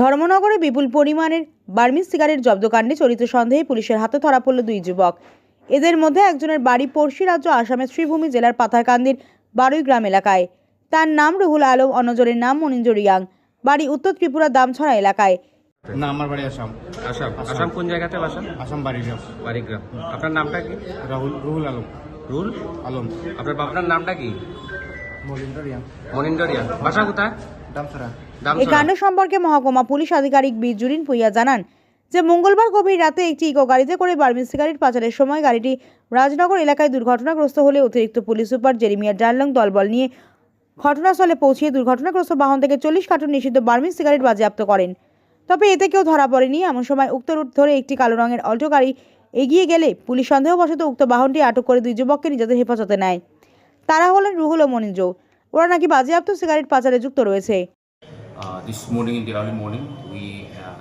ধর্মনগরে বিপুল পরিমাণের Burmese cigarette জব্দকাণ্ডে চলিত সন্দেহে পুলিশের হাতে ধরা পড়ল দুই যুবক। এদের মধ্যে একজনের বাড়ি পড়শি রাজ্য আসামের শ্রীভূমি জেলার পাথারকান্দির বারুই গ্রাম এলাকায়। তার নাম রুহুল আলম অন্যজনের নাম মনিন্দ্র রিয়াং। বাড়ি উত্তর ত্রিপুরা দামছড়া এলাকায়। না আমার বাড়ি আসাম। আসাম? আসাম কোন জায়গাতে বাসা? আসাম বাড়িগ্রাম আপনার নামটা কি? রাহুল রুহুল আলম। রুল আলম। আপনার বাবার নামটা কি? মলিন্দ্র বাসা কোথায়? এই কাণ্ড সম্পর্কে মহকুমা পুলিশ আধিকারিক বি জুরিন পুইয়া জানান যে মঙ্গলবার গভীর রাতে একটি ইকো গাড়িতে করে বার্মিজ সিগারেট পাচারের সময় গাড়িটি রাজনগর এলাকায় দুর্ঘটনাগ্রস্ত হলে অতিরিক্ত পুলিশ সুপার জেরিমিয়া ডার্লং দলবল নিয়ে ঘটনাস্থলে পৌঁছিয়ে দুর্ঘটনাগ্রস্ত বাহন থেকে চল্লিশ কার্টুন নিষিদ্ধ বার্মিজ সিগারেট বাজেয়াপ্ত করেন। তবে এতে কেউ ধরা পড়েনি। এমন সময় উক্ত রুট ধরে একটি কালো রঙের অল্টো গাড়ি এগিয়ে গেলে পুলিশ সন্দেহবশত উক্ত বাহনটি আটক করে দুই যুবককে নিজেদের হেফাজতে নেয়। তারা হলেন রুহুল ও মনিন্দ্র ওরা নাকি বাজেয়াপ্ত সিগারেট পাচারে যুক্ত রয়েছে Uh, this morning in the early morning, we uh,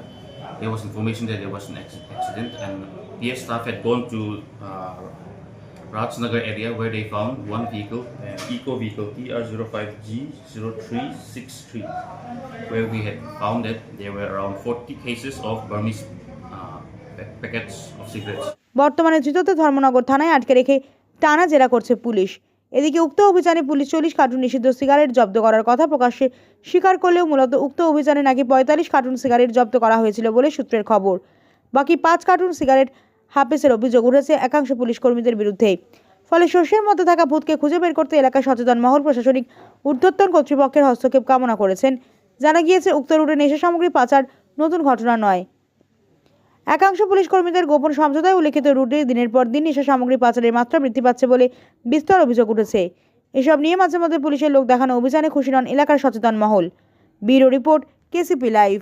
there was information that there was an accident, and PF staff had gone to uh, Rajnagar area where they found one vehicle, an eco vehicle TR05G0363, where we had found that there were around 40 cases of Burmese uh, packets of cigarettes. বর্তমানে ধৃততে ধর্মনগর থানায় আটকে রেখে টানা জেরা করছে police এদিকে উক্ত অভিযানে পুলিশ চল্লিশ কার্টুন নিষিদ্ধ সিগারেট জব্দ করার কথা প্রকাশ্যে স্বীকার করলেও মূলত উক্ত অভিযানে নাকি পঁয়তাল্লিশ কার্টুন সিগারেট জব্দ করা হয়েছিল বলে সূত্রের খবর। বাকি পাঁচ কার্টুন সিগারেট হাফেসের অভিযোগ উঠেছে একাংশ পুলিশ কর্মীদের বিরুদ্ধে। ফলে শস্যের মধ্যে থাকা ভূতকে খুঁজে বের করতে এলাকায় সচেতন মহল প্রশাসনিক ঊর্ধ্বতন কর্তৃপক্ষের হস্তক্ষেপ কামনা করেছেন। জানা গিয়েছে, উক্ত রুটে নেশা সামগ্রী পাচার নতুন ঘটনা নয়। একাংশ পুলিশ কর্মীদের গোপন সমঝোতায় উল্লেখিত রুটে দিনের পর দিন নেশা সামগ্রী পাচারের মাত্রা বৃদ্ধি পাচ্ছে বলে বিস্তর অভিযোগ উঠেছে। এসব নিয়ে মাঝে মধ্যে পুলিশের লোক দেখানো অভিযানে খুশি নন এলাকার সচেতন মহল। Bureau report, KCP live.